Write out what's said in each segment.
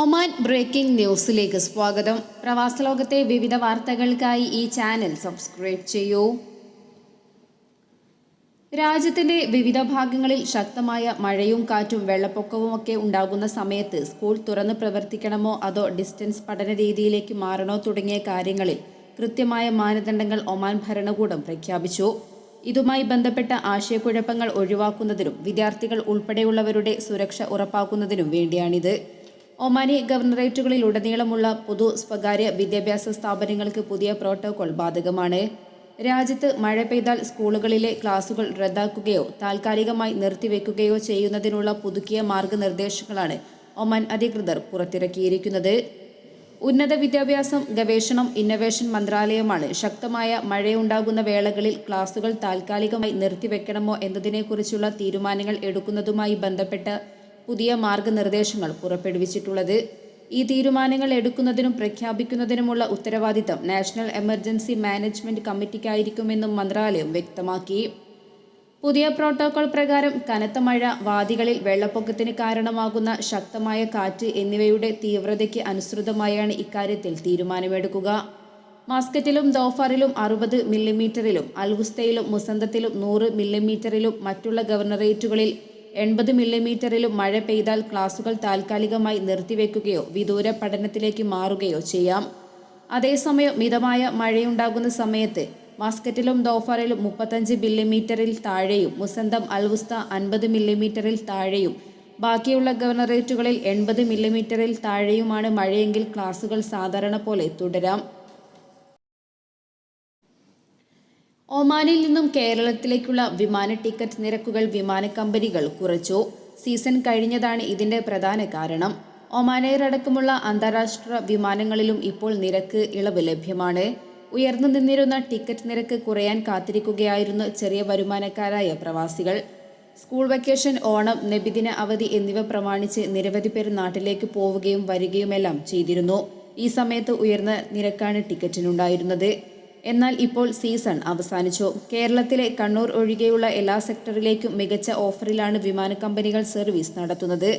Oman breaking ന്യൂസിലേക്ക് സ്വാഗതം. പ്രവാസ ലോകത്തെ വിവിധ വാർത്തകൾക്കായി ഈ ചാനൽ സബ്സ്ക്രൈബ് ചെയ്യൂ. രാജ്യത്തിന്റെ വിവിധ ഭാഗങ്ങളിൽ ശക്തമായ മഴയും കാറ്റും വെള്ളപ്പൊക്കവും ഒക്കെ ഉണ്ടാകുന്ന സമയത്ത് സ്കൂൾ തുറന്ന് പ്രവർത്തിക്കണമോ അതോ ഡിസ്റ്റൻസ് പഠന രീതിയിലേക്ക് മാറണോ തുടങ്ങിയ കാര്യങ്ങളിൽ കൃത്യമായ മാനദണ്ഡങ്ങൾ ഒമാൻ ഭരണകൂടം പ്രഖ്യാപിച്ചു. ഇതുമായി ബന്ധപ്പെട്ട ആശയക്കുഴപ്പങ്ങൾ ഒഴിവാക്കുന്നതിനും വിദ്യാർത്ഥികൾ ഉൾപ്പെടെയുള്ളവരുടെ സുരക്ഷ ഉറപ്പാക്കുന്നതിനും വേണ്ടിയാണിത്. ഒമാനി ഗവർണറേറ്റുകളിലുടനീളമുള്ള പൊതു സ്വകാര്യ വിദ്യാഭ്യാസ സ്ഥാപനങ്ങൾക്ക് പുതിയ പ്രോട്ടോകോൾ ബാധകമാണ്. രാജ്യത്ത് മഴ പെയ്താൽ സ്കൂളുകളിലെ ക്ലാസുകൾ റദ്ദാക്കുകയോ താൽക്കാലികമായി നിർത്തിവെക്കുകയോ ചെയ്യുന്നതിനുള്ള പുതുക്കിയ മാർഗനിർദ്ദേശങ്ങളാണ് ഒമാൻ അധികൃതർ പുറത്തിറക്കിയിരിക്കുന്നത്. ഉന്നത വിദ്യാഭ്യാസം ഗവേഷണം ഇന്നവേഷൻ മന്ത്രാലയമാണ് ശക്തമായ മഴയുണ്ടാകുന്ന വേളകളിൽ ക്ലാസുകൾ താൽക്കാലികമായി നിർത്തിവെക്കണമോ എന്നതിനെക്കുറിച്ചുള്ള തീരുമാനങ്ങൾ എടുക്കുന്നതുമായി ബന്ധപ്പെട്ട പുതിയ മാർഗനിർദ്ദേശങ്ങൾ പുറപ്പെടുവിച്ചിട്ടുള്ളത്. ഈ തീരുമാനങ്ങൾ എടുക്കുന്നതിനും പ്രഖ്യാപിക്കുന്നതിനുമുള്ള ഉത്തരവാദിത്തം നാഷണൽ എമർജൻസി മാനേജ്മെന്റ് കമ്മിറ്റിക്കായിരിക്കുമെന്നും മന്ത്രാലയം വ്യക്തമാക്കി. പുതിയ പ്രോട്ടോകോൾ പ്രകാരം കനത്ത മഴ വാദികളിൽ വെള്ളപ്പൊക്കത്തിന് കാരണമാകുന്ന ശക്തമായ കാറ്റ് എന്നിവയുടെ തീവ്രതയ്ക്ക് അനുസൃതമായാണ് ഇക്കാര്യത്തിൽ തീരുമാനമെടുക്കുക. മാസ്കറ്റിലും ദോഫറിലും അറുപത് മില്ലിമീറ്ററിലും അൽഗുസ്തയിലും മുസന്തത്തിലും നൂറ് മില്ലിമീറ്ററിലും മറ്റുള്ള ഗവർണറേറ്റുകളിൽ എൺപത് മില്ലിമീറ്ററിലും മഴ പെയ്താൽ ക്ലാസുകൾ താൽക്കാലികമായി നിർത്തിവെക്കുകയോ വിദൂര പഠനത്തിലേക്ക് മാറുകയോ ചെയ്യാം. അതേസമയം മിതമായ മഴയുണ്ടാകുന്ന സമയത്ത് മാസ്കറ്റിലും ദോഫറിലും മുപ്പത്തഞ്ച് മില്ലിമീറ്ററിൽ താഴെയും മുസന്തം അൽവുസ്ത അൻപത് മില്ലിമീറ്ററിൽ താഴെയും ബാക്കിയുള്ള ഗവർണറേറ്റുകളിൽ എൺപത് മില്ലിമീറ്ററിൽ താഴെയുമാണ് മഴയെങ്കിൽ ക്ലാസുകൾ സാധാരണ പോലെ തുടരാം. ഒമാനിൽ നിന്നും കേരളത്തിലേക്കുള്ള വിമാന ടിക്കറ്റ് നിരക്കുകൾ വിമാന കമ്പനികൾ കുറച്ചു. സീസൺ കഴിഞ്ഞതാണ് ഇതിന്റെ പ്രധാന കാരണം. ഒമാൻ എയർ അടക്കമുള്ള അന്താരാഷ്ട്ര വിമാനങ്ങളിലും ഇപ്പോൾ നിരക്ക് ഇളവ് ലഭ്യമാണ്. ഉയർന്നു നിന്നിരുന്ന ടിക്കറ്റ് നിരക്ക് കുറയാൻ കാത്തിരിക്കുകയായിരുന്നു ചെറിയ വരുമാനക്കാരായ പ്രവാസികൾ. സ്കൂൾ വെക്കേഷൻ ഓണം നബിദിന അവധി എന്നിവ പ്രമാണിച്ച് നിരവധി പേർ നാട്ടിലേക്ക് പോവുകയും വരികയുമെല്ലാം ചെയ്തിരുന്നു. ഈ സമയത്ത് ഉയർന്ന നിരക്കാണ് ടിക്കറ്റിനുണ്ടായിരുന്നത്. എന്നാൽ ഇപ്പോൾ സീസൺ അവസാനിച്ചു. കേരളത്തിലെ കണ്ണൂർ ഒഴികെയുള്ള എല്ലാ സെക്ടറിലേക്കും മികച്ച ഓഫറിലാണ് വിമാന കമ്പനികൾ സർവീസ് നടത്തുന്നത്.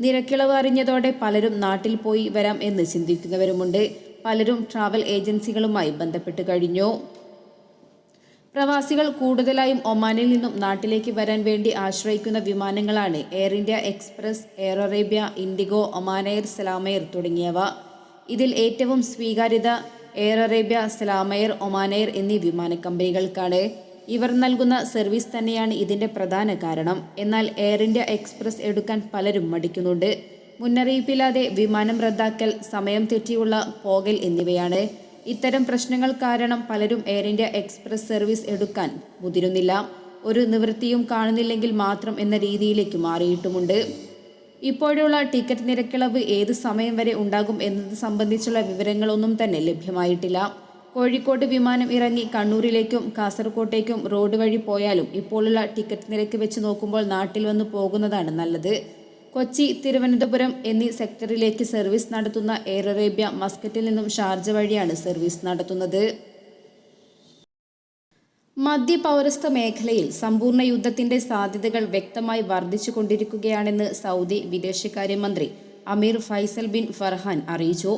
നിരക്കിളവ് അറിഞ്ഞതോടെ പലരും നാട്ടിൽ പോയി വരാം എന്ന് ചിന്തിക്കുന്നവരുമുണ്ട്. പലരും ട്രാവൽ ഏജൻസികളുമായി ബന്ധപ്പെട്ട് കഴിഞ്ഞു. പ്രവാസികൾ കൂടുതലായും ഒമാനിൽ നിന്നും നാട്ടിലേക്ക് വരാൻ വേണ്ടി ആശ്രയിക്കുന്ന വിമാനങ്ങളാണ് Air India Express Air Arabia IndiGo Oman Air SalamAir തുടങ്ങിയവ. ഇതിൽ ഏറ്റവും സ്വീകാര്യത എയർ അറേബ്യ സലാമയർ ഒമാനെയർ എന്നീ വിമാന കമ്പനികൾക്കാണ് ഇവർ നൽകുന്ന സർവീസ് തന്നെയാണ് ഇതിന്റെ പ്രധാന കാരണം. എന്നാൽ എയർ ഇന്ത്യ എക്സ്പ്രസ് എടുക്കാൻ പലരും മടിക്കുന്നുണ്ട്. മുന്നറിയിപ്പില്ലാതെ വിമാനം റദ്ദാക്കൽ സമയം തെറ്റിയുള്ള പോകൽ എന്നിവയാണ്. ഇത്തരം പ്രശ്നങ്ങൾ കാരണം പലരും എയർ ഇന്ത്യ എക്സ്പ്രസ് സർവീസ് എടുക്കാൻ മുതിരുന്നില്ല. ഒരു നിവൃത്തിയും കാണുന്നില്ലെങ്കിൽ മാത്രം എന്ന രീതിയിലേക്ക് മാറിയിട്ടുമുണ്ട്. ഇപ്പോഴുള്ള ടിക്കറ്റ് നിരക്കിളവ് ഏത് സമയം വരെ ഉണ്ടാകും എന്നത് സംബന്ധിച്ചുള്ള വിവരങ്ങളൊന്നും തന്നെ ലഭ്യമായിട്ടില്ല. കോഴിക്കോട് വിമാനം ഇറങ്ങി കണ്ണൂരിലേക്കും കാസർകോട്ടേക്കും റോഡ് വഴി പോയാലും ഇപ്പോഴുള്ള ടിക്കറ്റ് നിരക്ക് വെച്ച് നോക്കുമ്പോൾ നാട്ടിൽ വന്ന് പോകുന്നതാണ് നല്ലത്. കൊച്ചി തിരുവനന്തപുരം എന്നീ സെക്ടറിലേക്ക് സർവീസ് നടത്തുന്ന എയർ അറേബ്യ മസ്കറ്റിൽ നിന്നും ഷാർജ വഴിയാണ് സർവീസ് നടത്തുന്നത്. മധ്യപൗരസ്ത്യ മേഖലയിൽ സമ്പൂർണ യുദ്ധത്തിന്റെ സാധ്യതകൾ വ്യക്തമായി വർദ്ധിച്ചുകൊണ്ടിരിക്കുകയാണെന്ന് സൗദി വിദേശകാര്യമന്ത്രി അമീർ ഫൈസൽ ബിൻ ഫർഹാൻ അറിയിച്ചു.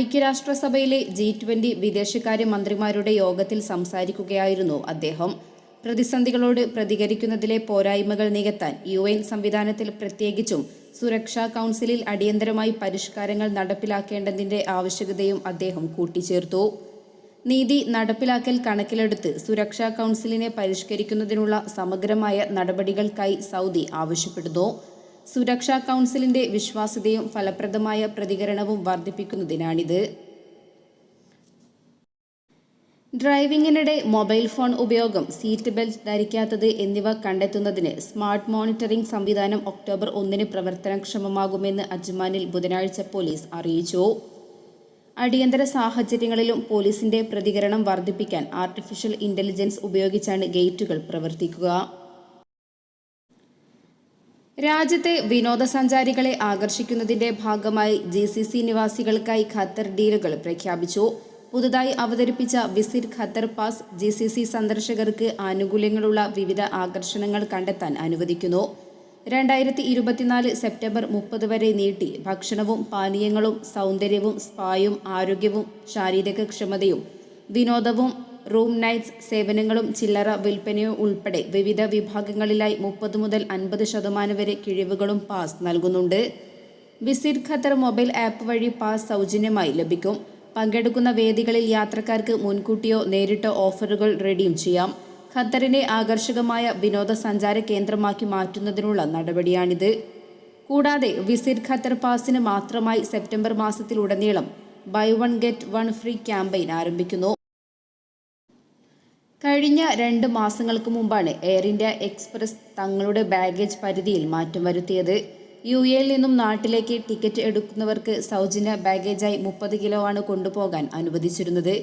ഐക്യരാഷ്ട്രസഭയിലെ ജി ട്വന്റി വിദേശകാര്യ മന്ത്രിമാരുടെ യോഗത്തിൽ സംസാരിക്കുകയായിരുന്നു അദ്ദേഹം. പ്രതിസന്ധികളോട് പ്രതികരിക്കുന്നതിലെ പോരായ്മകൾ നികത്താൻ യു എൻ സംവിധാനത്തിൽ പ്രത്യേകിച്ചും സുരക്ഷാ കൗൺസിലിൽ അടിയന്തരമായി പരിഷ്കാരങ്ങൾ നടപ്പിലാക്കേണ്ടതിന്റെ ആവശ്യകതയും അദ്ദേഹം കൂട്ടിച്ചേർത്തു. നീതി നടപ്പിലാക്കൽ കണക്കിലെടുത്ത് സുരക്ഷാ കൗൺസിലിനെ പരിഷ്കരിക്കുന്നതിനുള്ള സമഗ്രമായ നടപടികൾക്കായി സൗദി ആവശ്യപ്പെടുന്നു. സുരക്ഷാ കൗൺസിലിന്റെ വിശ്വാസ്യതയും ഫലപ്രദമായ പ്രതികരണവും വർദ്ധിപ്പിക്കുന്നതിനാണിത്. ഡ്രൈവിംഗിനിടെ മൊബൈൽ ഫോൺ ഉപയോഗം സീറ്റ് ബെൽറ്റ് ധരിക്കാത്തത് എന്നിവ കണ്ടെത്തുന്നതിന് സ്മാർട്ട് മോണിറ്ററിംഗ് സംവിധാനം ഒക്ടോബർ ഒന്നിന് പ്രവർത്തനക്ഷമമാകുമെന്ന് അജ്മാനിൽ ബുധനാഴ്ച പോലീസ് അറിയിച്ചു. അടിയന്തര സാഹചര്യങ്ങളിലും പോലീസിന്റെ പ്രതികരണം വർദ്ധിപ്പിക്കാൻ ആർട്ടിഫിഷ്യൽ ഇന്റലിജൻസ് ഉപയോഗിച്ചാണ് ഗേറ്റുകൾ പ്രവർത്തിക്കുക. രാജ്യത്തെ വിനോദസഞ്ചാരികളെ ആകർഷിക്കുന്നതിന്റെ ഭാഗമായി ജി സി സി നിവാസികൾക്കായി ഖത്തർ ഡീലുകൾ പ്രഖ്യാപിച്ചു. പുതുതായി അവതരിപ്പിച്ച visit Qatar pass G C C സന്ദർശകർക്ക് ആനുകൂല്യങ്ങളുള്ള വിവിധ ആകർഷണങ്ങൾ കണ്ടെത്താൻ അനുവദിക്കുന്നു. രണ്ടായിരത്തി ഇരുപത്തിനാല് സെപ്റ്റംബർ മുപ്പത് വരെ നീട്ടി. ഭക്ഷണവും പാനീയങ്ങളും സൗന്ദര്യവും സ്പായും ആരോഗ്യവും ശാരീരികക്ഷമതയും വിനോദവും റൂം നൈറ്റ്സ് സേവനങ്ങളും ചില്ലറ വിൽപ്പനയും ഉൾപ്പെടെ വിവിധ വിഭാഗങ്ങളിലായി മുപ്പത് മുതൽ അൻപത് ശതമാനം വരെ കിഴിവുകളും പാസ് നൽകുന്നുണ്ട്. വിസിറ്റ് ഖത്തർ മൊബൈൽ ആപ്പ് വഴി പാസ് സൗജന്യമായി ലഭിക്കും. പങ്കെടുക്കുന്ന വേദികളിൽ യാത്രക്കാർക്ക് മുൻകൂട്ടിയോ നേരിട്ടോ ഓഫറുകൾ റെഡീം ചെയ്യാം. ഖത്തറിനെ ആകർഷകമായ വിനോദസഞ്ചാര കേന്ദ്രമാക്കി മാറ്റുന്നതിനുള്ള നടപടിയാണിത്. കൂടാതെ വിസിറ്റ് ഖത്തർ പാസിന് മാത്രമായി September മാസത്തിലുടനീളം buy one get one free campaign ആരംഭിക്കുന്നു. കഴിഞ്ഞ രണ്ട് മാസങ്ങൾക്ക് മുമ്പാണ് എയർ ഇന്ത്യ എക്സ്പ്രസ് തങ്ങളുടെ ബാഗേജ് പരിധിയിൽ മാറ്റം വരുത്തിയത്. യു എയിൽ നിന്നും നാട്ടിലേക്ക് ടിക്കറ്റ് എടുക്കുന്നവർക്ക് സൗജന്യ ബാഗേജായി മുപ്പത് കിലോ ആണ് കൊണ്ടുപോകാൻ അനുവദിച്ചിരുന്നത്.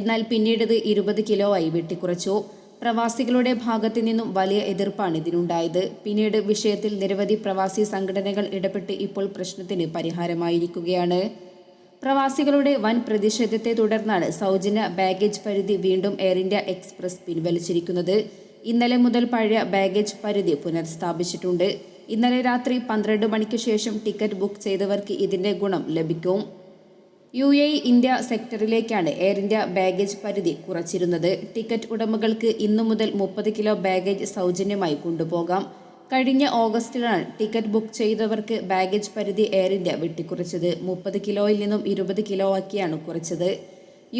എന്നാൽ പിന്നീട് ഇത് ഇരുപത് കിലോ ആയി വെട്ടിക്കുറച്ചു. പ്രവാസികളുടെ ഭാഗത്തു നിന്നും വലിയ എതിർപ്പാണ് ഇതിനുണ്ടായത്. പിന്നീട് വിഷയത്തിൽ നിരവധി പ്രവാസി സംഘടനകൾ ഇടപെട്ട് ഇപ്പോൾ പ്രശ്നത്തിന് പരിഹാരമായിരിക്കുകയാണ്. പ്രവാസികളുടെ വൻ പ്രതിഷേധത്തെ തുടർന്നാണ് സൗജന്യ ബാഗേജ് പരിധി വീണ്ടും എയർ ഇന്ത്യ എക്സ്പ്രസ് പിൻവലിച്ചിരിക്കുന്നത്. ഇന്നലെ മുതൽ പഴയ ബാഗേജ് പരിധി പുനഃസ്ഥാപിച്ചിട്ടുണ്ട്. ഇന്നലെ രാത്രി പന്ത്രണ്ട് മണിക്ക് ശേഷം ടിക്കറ്റ് ബുക്ക് ചെയ്തവർക്ക് ഇതിന്റെ ഗുണം ലഭിക്കും. യു എ ഇന്ത്യ സെക്ടറിലേക്കാണ് എയർ ഇന്ത്യ ബാഗേജ് പരിധി കുറച്ചിരുന്നത്. ടിക്കറ്റ് ഉടമകൾക്ക് ഇന്നു മുതൽ മുപ്പത് കിലോ ബാഗേജ് സൗജന്യമായി കൊണ്ടുപോകാം. കഴിഞ്ഞ ഓഗസ്റ്റിലാണ് ടിക്കറ്റ് ബുക്ക് ചെയ്തവർക്ക് ബാഗേജ് പരിധി എയർ ഇന്ത്യ വെട്ടിക്കുറച്ചത്. മുപ്പത് കിലോയിൽ നിന്നും ഇരുപത് കിലോ ആക്കിയാണ് കുറച്ചത്.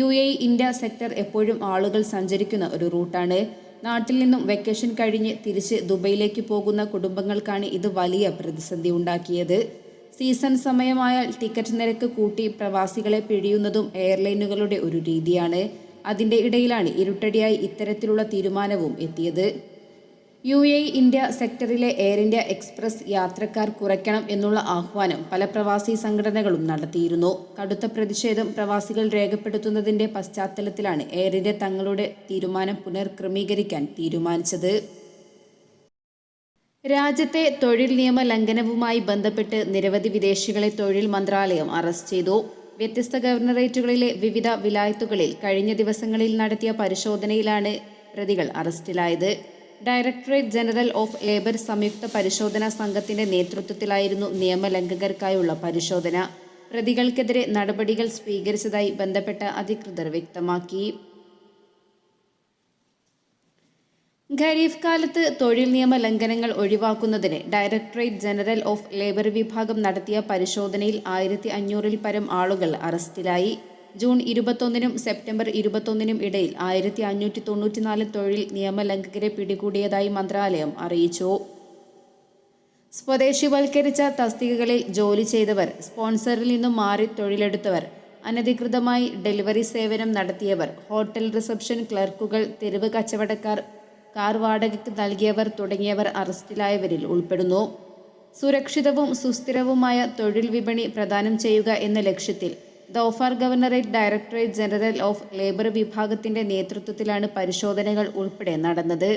യു എ ഇന്ത്യ സെക്ടർ എപ്പോഴും ആളുകൾ സഞ്ചരിക്കുന്ന ഒരു റൂട്ടാണ്. നാട്ടിൽ നിന്നും വെക്കേഷൻ കഴിഞ്ഞ് തിരിച്ച് ദുബൈയിലേക്ക് പോകുന്ന കുടുംബങ്ങൾക്കാണ് ഇത് വലിയ പ്രതിസന്ധി ഉണ്ടാക്കിയത്. സീസൺ സമയമായാൽ ടിക്കറ്റ് നിരക്ക് കൂട്ടി പ്രവാസികളെ പിഴിയുന്നതും എയർലൈനുകളുടെ ഒരു രീതിയാണ്. അതിന്റെ ഇടയിലാണ് ഇരുട്ടടിയായി ഇത്തരത്തിലുള്ള തീരുമാനവും എത്തിയത്. യു എ ഇന്ത്യ സെക്ടറിലെ എയർ ഇന്ത്യ എക്സ്പ്രസ് യാത്രക്കാർ കുറയ്ക്കണം എന്നുള്ള ആഹ്വാനം പല പ്രവാസി സംഘടനകളും നടത്തിയിരുന്നു. കടുത്ത പ്രതിഷേധം പ്രവാസികൾ രേഖപ്പെടുത്തുന്നതിന്റെ പശ്ചാത്തലത്തിലാണ് എയർ ഇന്ത്യ തങ്ങളുടെ തീരുമാനം പുനർക്രമീകരിക്കാൻ തീരുമാനിച്ചത്. രാജ്യത്തെ തൊഴിൽ നിയമ ലംഘനവുമായി ബന്ധപ്പെട്ട് നിരവധി വിദേശികളെ തൊഴിൽ മന്ത്രാലയം അറസ്റ്റ് ചെയ്തു. വ്യത്യസ്ത ഗവർണറേറ്റുകളിലെ വിവിധ വിലായത്തുകളിൽ കഴിഞ്ഞ ദിവസങ്ങളിൽ നടത്തിയ പരിശോധനയിലാണ് പ്രതികൾ അറസ്റ്റിലായത്. ഡയറക്ടറേറ്റ് ജനറൽ ഓഫ് ലേബർ സംയുക്ത പരിശോധനാ സംഘത്തിന്റെ നേതൃത്വത്തിലായിരുന്നു നിയമലംഘകർക്കായുള്ള പരിശോധന. പ്രതികൾക്കെതിരെ നടപടികൾ സ്വീകരിച്ചതായി ബന്ധപ്പെട്ട അധികൃതർ വ്യക്തമാക്കി. ഖരീഫ് കാലത്ത് തൊഴിൽ നിയമ ലംഘനങ്ങൾ ഒഴിവാക്കുന്നതിന് ഡയറക്ടറേറ്റ് ജനറൽ ഓഫ് ലേബർ വിഭാഗം നടത്തിയ പരിശോധനയിൽ ആയിരത്തി അഞ്ഞൂറിൽ പരം ആളുകൾ അറസ്റ്റിലായി. ജൂൺ ഇരുപത്തൊന്നിനും സെപ്റ്റംബർ ഇരുപത്തൊന്നിനും ഇടയിൽ ആയിരത്തി അഞ്ഞൂറ്റി തൊണ്ണൂറ്റിനാല് തൊഴിൽ നിയമലംഘകരെ പിടികൂടിയതായി മന്ത്രാലയം അറിയിച്ചു. സ്വദേശിവൽക്കരിച്ച തസ്തികകളിൽ ജോലി ചെയ്തവർ സ്പോൺസറിൽ നിന്നും മാറി തൊഴിലെടുത്തവർ അനധികൃതമായി ഡെലിവറി സേവനം നടത്തിയവർ ഹോട്ടൽ റിസപ്ഷൻ ക്ലർക്കുകൾ തെരുവ് കച്ചവടക്കാർ കാർ വാടകയ്ക്ക് നൽകിയവർ തുടങ്ങിയവർ അറസ്റ്റിലായവരിൽ ഉൾപ്പെടുന്നു. സുരക്ഷിതവും സുസ്ഥിരവുമായ തൊഴിൽ വിപണി പ്രദാനം ചെയ്യുക എന്ന ലക്ഷ്യത്തിൽ Dhofar governorate directorate general of labour വിഭാഗത്തിന്റെ നേതൃത്വത്തിലാണ് പരിശോധനകൾ ഉൾപ്പെടെ നടന്നത്.